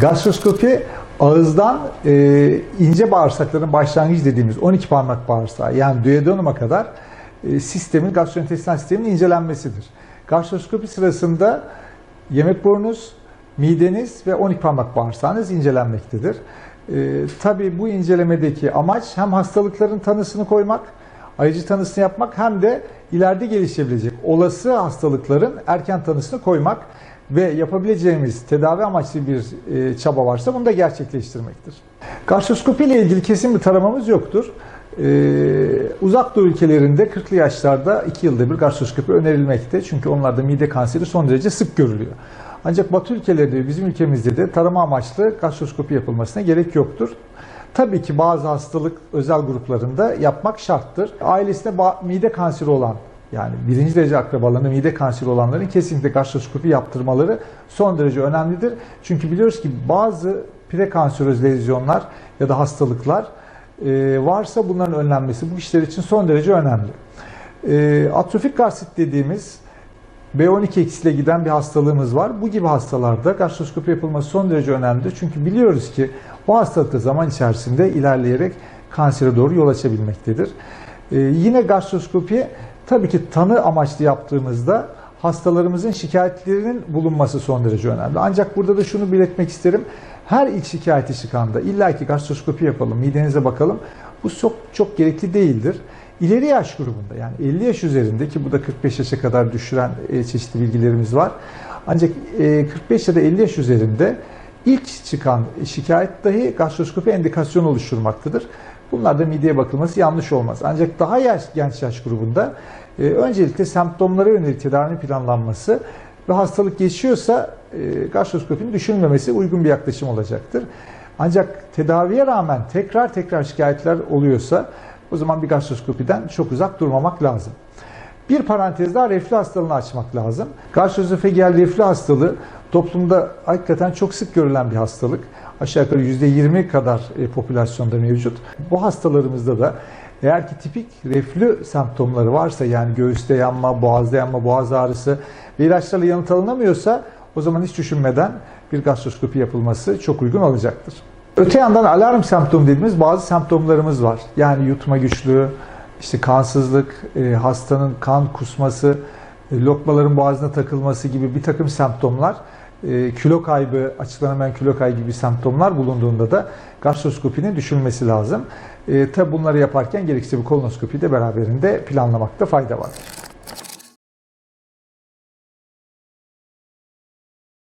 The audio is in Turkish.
Gastroskopi ağızdan e, ince bağırsakların başlangıcı dediğimiz 12 parmak bağırsağı yani duodenuma kadar e, sistemin gastrointestinal sistemin incelenmesidir. Gastroskopi sırasında yemek borunuz, mideniz ve 12 parmak bağırsağınız incelenmektedir. E, tabii bu incelemedeki amaç hem hastalıkların tanısını koymak, ayıcı tanısını yapmak hem de ileride gelişebilecek olası hastalıkların erken tanısını koymak ve yapabileceğimiz tedavi amaçlı bir e, çaba varsa bunu da gerçekleştirmektir. Gastroskopi ile ilgili kesin bir taramamız yoktur. Ee, uzak doğu ülkelerinde 40'lı yaşlarda 2 yılda bir gastroskopi önerilmekte. Çünkü onlarda mide kanseri son derece sık görülüyor. Ancak Batı ülkelerinde bizim ülkemizde de tarama amaçlı gastroskopi yapılmasına gerek yoktur. Tabii ki bazı hastalık özel gruplarında yapmak şarttır. Ailesinde mide kanseri olan yani birinci derece akrabalarında mide kanseri olanların kesinlikle gastroskopi yaptırmaları son derece önemlidir. Çünkü biliyoruz ki bazı prekanseröz lezyonlar ya da hastalıklar e, varsa bunların önlenmesi bu kişiler için son derece önemli. E, atrofik gastrit dediğimiz B12 eksiyle giden bir hastalığımız var. Bu gibi hastalarda gastroskopi yapılması son derece önemlidir. Çünkü biliyoruz ki o hastalık da zaman içerisinde ilerleyerek kansere doğru yol açabilmektedir. Ee, yine gastroskopi tabii ki tanı amaçlı yaptığımızda hastalarımızın şikayetlerinin bulunması son derece önemli. Ancak burada da şunu belirtmek isterim. Her ilk şikayeti çıkanda illaki gastroskopi yapalım, midenize bakalım. Bu çok çok gerekli değildir. İleri yaş grubunda yani 50 yaş üzerinde ki bu da 45 yaşa kadar düşüren e, çeşitli bilgilerimiz var. Ancak e, 45 ya da 50 yaş üzerinde ilk çıkan şikayet dahi gastroskopi endikasyon oluşturmaktadır. Bunlarda mideye bakılması yanlış olmaz. Ancak daha yaş, genç yaş grubunda e, öncelikle semptomlara yönelik tedavi planlanması ve hastalık geçiyorsa e, gastroskopinin düşünülmemesi uygun bir yaklaşım olacaktır. Ancak tedaviye rağmen tekrar tekrar şikayetler oluyorsa o zaman bir gastroskopiden çok uzak durmamak lazım. Bir parantez daha reflü hastalığını açmak lazım. Gastroözofagel reflü hastalığı toplumda hakikaten çok sık görülen bir hastalık. Aşağı yukarı %20 kadar e, popülasyonda mevcut. Bu hastalarımızda da eğer ki tipik reflü semptomları varsa yani göğüste yanma, boğazda yanma, boğaz ağrısı ve ilaçlarla yanıt alınamıyorsa o zaman hiç düşünmeden bir gastroskopi yapılması çok uygun olacaktır. Öte yandan alarm semptomu dediğimiz bazı semptomlarımız var. Yani yutma güçlüğü, işte kansızlık, e, hastanın kan kusması, lokmaların boğazına takılması gibi bir takım semptomlar, e, kilo kaybı, açıklanamayan kilo kaybı gibi semptomlar bulunduğunda da gastroskopinin düşünülmesi lazım. E, tabi bunları yaparken gerekirse bir kolonoskopi de beraberinde planlamakta fayda var.